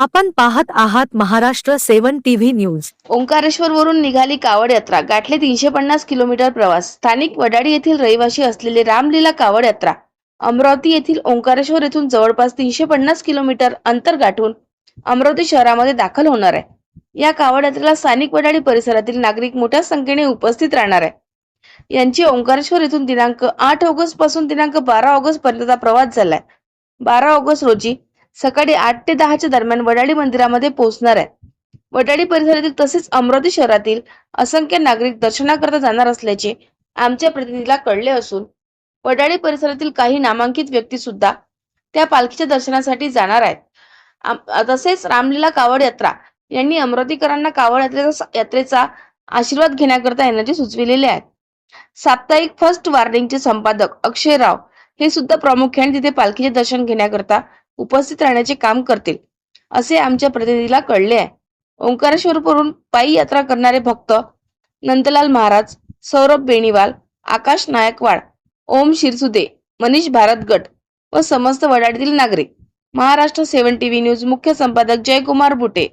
आपण पाहत आहात Maharashtra seven TV news. Omkareshwar वरून निघाली कावड यात्रा. गाठले तीनशे पन्नास किलोमीटर प्रवास. स्थानिक वडाडी येथील रहिवासी असलेले रामलीला कावड यात्रा. अमरावती येथील ओंकारेश्वर येथून जवळपास तीनशे पन्नास किलोमीटर अंतर गाठून अमरावती शहरामध्ये दाखल होणार आहे. या कावड यात्रेला स्थानिक वडाडी परिसरातील नागरिक मोठ्या संख्येने उपस्थित राहणार आहे. यांची ओंकारेश्वर येथून दिनांक आठ ऑगस्टपासून दिनांक बारा ऑगस्ट पर्यंतचा प्रवास झालाय. बारा ऑगस्ट रोजी सकाळी आठ ते दहाच्या दरम्यान वडाळी मंदिरामध्ये पोहोचणार आहे वडाळी परिसरातील तसेच अमरावती शहरातील असंख्य नागरिक दर्शनाकरता जाणार असल्याचे आमच्या प्रतिनिधीला कळले असून वडाळी परिसरातील काही नामांकित व्यक्ती सुद्धा त्या पालखीच्या दर्शनासाठी जाणार आहेत. तसेच रामलीला कावड यात्रा यांनी अमरावतीकरांना कावड यात्रेचा यात्रेचा आशीर्वाद घेण्याकरता येण्याचे सुचविलेले आहे. साप्ताहिक फर्स्ट वॉर्निंगचे संपादक अक्षय राव हे सुद्धा प्रामुख्याने तिथे पालखीचे दर्शन घेण्याकरता उपस्थित राहण्याचे काम करतील असे आमच्या प्रतिनिधीला कळले आहे. ओंकारेश्वरवरून पायी यात्रा करणारे भक्त नंदलाल महाराज सौरभ बेणीवाल आकाश नायकवाड ओम शिरसुदे मनीष भारतगट व समस्त वडाळीतील नागरिक. महाराष्ट्र सेवन टीव्ही न्यूज मुख्य संपादक जयकुमार बुटे.